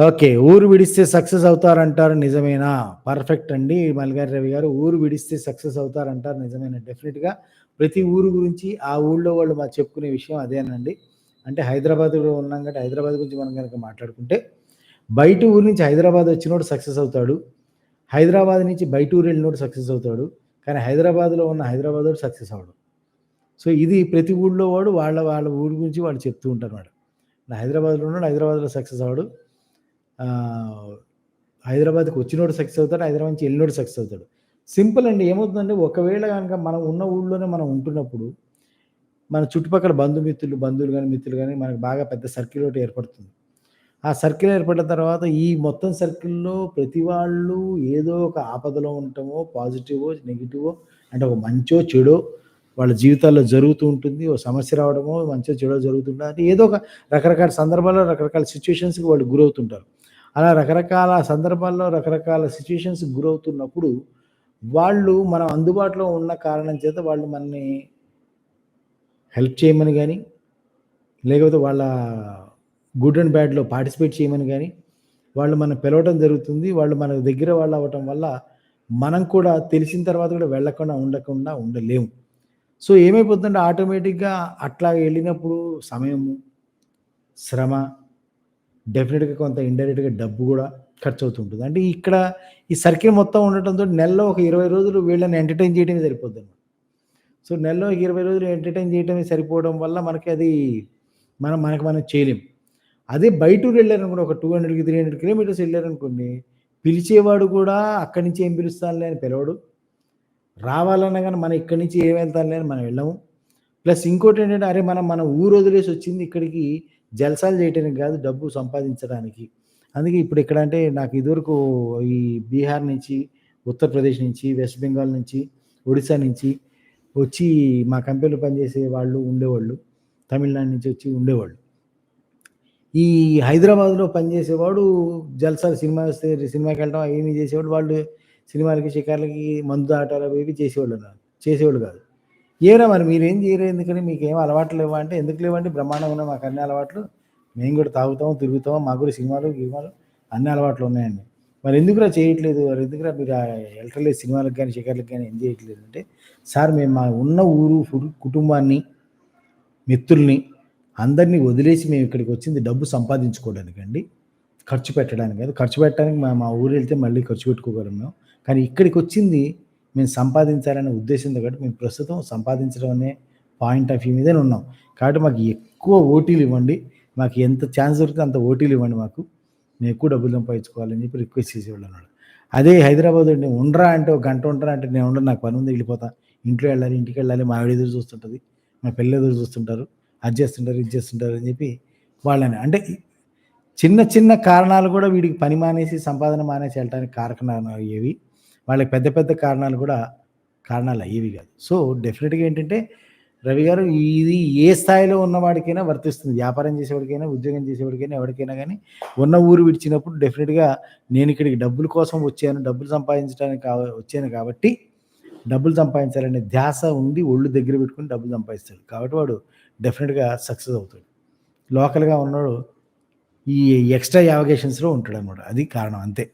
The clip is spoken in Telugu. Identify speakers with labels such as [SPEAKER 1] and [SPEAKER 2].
[SPEAKER 1] ఓకే. ఊరు విడిస్తే సక్సెస్ అవుతారంటారు నిజమేనా? పర్ఫెక్ట్ అండి. మల్గారి రవి గారు. ఊరు విడిస్తే సక్సెస్ అవుతారంటారు నిజమేనా? డెఫినెట్గా ప్రతి ఊరు గురించి ఆ ఊళ్ళో వాళ్ళు మాకు చెప్పుకునే విషయం అదేనండి. అంటే హైదరాబాద్‌లో ఉన్నాం కాబట్టి హైదరాబాద్ గురించి మనం కనుక మాట్లాడుకుంటే, బయట ఊరు నుంచి హైదరాబాద్ వచ్చినోడు సక్సెస్ అవుతాడు. హైదరాబాద్ నుంచి బయట ఊరు వెళ్ళినోడు సక్సెస్ అవుతాడు. కానీ హైదరాబాద్‌లో ఉన్న హైదరాబాద్ సక్సెస్ అవడం సో, ఇది ప్రతి ఊళ్ళో వాడు వాళ్ళ వాళ్ళ ఊరు గురించి వాళ్ళు చెప్తూ ఉంటారు ఉంటారన్నమాట. హైదరాబాద్‌లో ఉన్నాడు హైదరాబాద్‌లో సక్సెస్ అవడు హైదరాబాద్‌కి వచ్చినోడు సక్సెస్ అవుతాడు. హైదరాబాద్ నుంచి వెళ్ళినోడు సక్సెస్ అవుతాడు. సింపుల్ అండి. ఏమవుతుందంటే ఒకవేళ కనుక మనం ఉన్న ఊళ్ళోనే మనం ఉంటున్నప్పుడు, మన చుట్టుపక్కల బంధుమిత్రులు, బంధువులు కానీ మిత్రులు కానీ మనకు బాగా పెద్ద సర్కిల్ ఒకటి ఏర్పడుతుంది. ఆ సర్కిల్ ఏర్పడిన తర్వాత ఈ మొత్తం సర్కిల్‌లో ప్రతి వాళ్ళు ఏదో ఒక ఆపదలో ఉండటమో, పాజిటివో, నెగిటివో అంటే ఒక మంచో, చెడో వాళ్ళ జీవితాల్లో జరుగుతూ ఉంటుంది. ఓ సమస్య రావడమో, మంచిగా చెడో జరుగుతుంటుంది అంటే ఏదో ఒక రకరకాల సందర్భాల్లో రకరకాల సిచ్యువేషన్స్కి వాళ్ళు గురవుతుంటారు. అలా రకరకాల సందర్భాల్లో రకరకాల సిచ్యువేషన్స్ గురవుతున్నప్పుడు, వాళ్ళు మనం అందుబాటులో ఉన్న కారణం చేత వాళ్ళు మనని హెల్ప్ చేయమని కానీ లేకపోతే వాళ్ళ గుడ్ అండ్ బ్యాడ్‌లో పార్టిసిపేట్ చేయమని కానీ వాళ్ళు మనం పిలవటం జరుగుతుంది. వాళ్ళు మన దగ్గర వాళ్ళు అవ్వటం వల్ల, మనం కూడా తెలిసిన తర్వాత కూడా వెళ్ళకుండా ఉండకుండా ఉండలేము. సో, ఏమైపోతుందంటే ఆటోమేటిక్‌గా అట్లా వెళ్ళినప్పుడు సమయము, శ్రమ, డెఫినెట్గా కొంత ఇండైరెక్ట్‌గా డబ్బు కూడా ఖర్చు అవుతుంటుంది అంటే ఇక్కడ ఈ సర్కిల్ మొత్తం ఉండటంతో నెలలో ఒక 20 రోజులు వీళ్ళని ఎంటర్‌టైన్ చేయడమే సరిపోద్దనమాట. సో, నెలలో 20 రోజులు ఎంటర్‌టైన్ చేయడమే సరిపోవడం వల్ల మనకి అది మనం మనకి మనం చేయలేం. అదే బయట వెళ్ళారనుకోండి ఒక టూ ఒక 200కి, 300 కిలోమీటర్స్ వెళ్ళారనుకోండి పిలిచేవాడు కూడా అక్కడి నుంచి ఏం పిలుస్తానులే అని పిలవడు. రావాలన్నా కానీ మనం ఇక్కడి నుంచి ఏం వెళ్తాంలే లేని మనం వెళ్ళము. ప్లస్ ఇంకోటేంటంటే అరే! మనం మన ఊరు వదిలేసి వచ్చింది ఇక్కడికి జల్సాలు చేయటానికి కాదు డబ్బు సంపాదించడానికి. అందుకే ఇప్పుడు ఇక్కడ అంటే నాకు ఇదివరకు ఈ బీహార్ నుంచి, ఉత్తరప్రదేశ్ నుంచి, వెస్ట్ బెంగాల్ నుంచి, ఒడిస్సా నుంచి వచ్చి మా కంపెనీలో పనిచేసే వాళ్ళు ఉండేవాళ్ళు. తమిళనాడు నుంచి వచ్చి ఉండేవాళ్ళు. ఈ హైదరాబాద్‌లో పనిచేసేవాడు జల్సాలు సినిమా వస్తే సినిమాకెళ్ళటం ఏమీ చేసేవాడు. వాళ్ళు సినిమాలకి, షికార్లకి, మందు ఆటలు అవి ఇవి కాదు చేసేవాళ్ళు కాదు. ఏరా మరి మీరేం చేయరు ఎందుకని మీకేం అలవాట్లు లేవా? అంటే ఎందుకు లేవండి బ్రహ్మాండంగా ఉన్నాయి మాకు అన్ని అలవాట్లు. మేము కూడా తాగుతాం, తిరుగుతాం. మాకు కూడా సినిమాలు, గినిమాలు అన్ని అలవాట్లు ఉన్నాయండి. మరి ఎందుకురా చేయట్లేదు? మరి ఎందుకురా మీరు ఆహ్, సినిమాలకు కానీ షికార్లకు కానీ ఏం చేయట్లేదు అంటే, సార్ మేము మా ఉన్న ఊరు, కుటుంబాన్ని, మిత్రుల్ని అందరిని వదిలేసి మేము ఇక్కడికి వచ్చింది డబ్బు సంపాదించుకోవడానికండి. ఖర్చు పెట్టడానికి కాదు. ఖర్చు పెట్టడానికి మా మా వెళ్తే మళ్ళీ ఖర్చు పెట్టుకోగలం మేము. కానీ ఇక్కడికి వచ్చింది మేము సంపాదించాలనే ఉద్దేశంతో కాబట్టి మేము ప్రస్తుతం సంపాదించడం అనే పాయింట్ ఆఫ్ వ్యూ మీదనే ఉన్నాం. కాబట్టి మాకు ఎక్కువ ఓటీలు ఇవ్వండి. మాకు ఎంత ఛాన్స్ దొరికితే అంత ఓటీలు ఇవ్వండి మాకు. మేము ఎక్కువ డబ్బులు సంపాదించుకోవాలని చెప్పి రిక్వెస్ట్ చేసేవాళ్ళు అన్నాడు అదే హైదరాబాద్ నేను ఉండరా అంటే ఒక గంట ఉండరా అంటే నేను ఉండను నాకు పని ఉంది వెళ్ళిపోతా ఇంట్లో వెళ్ళాలి ఇంటికి వెళ్ళాలి మా ఆవిడ ఎదురు చూస్తుంటుంది మా పిల్లలు ఎదురు చూస్తుంటారు. అది చేస్తుంటారు, ఇది చేస్తుంటారు అని చెప్పి వాళ్ళని అంటే చిన్న చిన్న కారణాలు కూడా వీడికి పని మానేసి, సంపాదన మానేసి వెళ్ళడానికి కారకాలు అయ్యేవి. వాళ్ళకి పెద్ద పెద్ద కారణాలు కూడా కారణాలు అయ్యేవి కాదు. సో, డెఫినెట్గా ఏంటంటే రవి గారు ఇది ఏ స్థాయిలో ఉన్నవాడికైనా వర్తిస్తుంది. వ్యాపారం చేసేవాడికైనా, ఉద్యోగం చేసేవాడికైనా, ఎవరికైనా కానీ ఉన్న ఊరు విడిచినప్పుడు డెఫినెట్గా నేను ఇక్కడికి డబ్బుల కోసం వచ్చాను, డబ్బులు సంపాదించడానికి కా వచ్చాను కాబట్టి డబ్బులు సంపాదించాలనే ధ్యాస ఉండి ఒళ్ళు దగ్గర పెట్టుకుని డబ్బులు సంపాదిస్తాడు. కాబట్టి వాడు డెఫినెట్గా సక్సెస్ అవుతాడు. లోకల్‌గా ఉన్నాడు ఈ ఎక్స్‌ట్రా యావగేషన్స్లో ఉంటాడు అన్నమాట అది కారణం అంతే.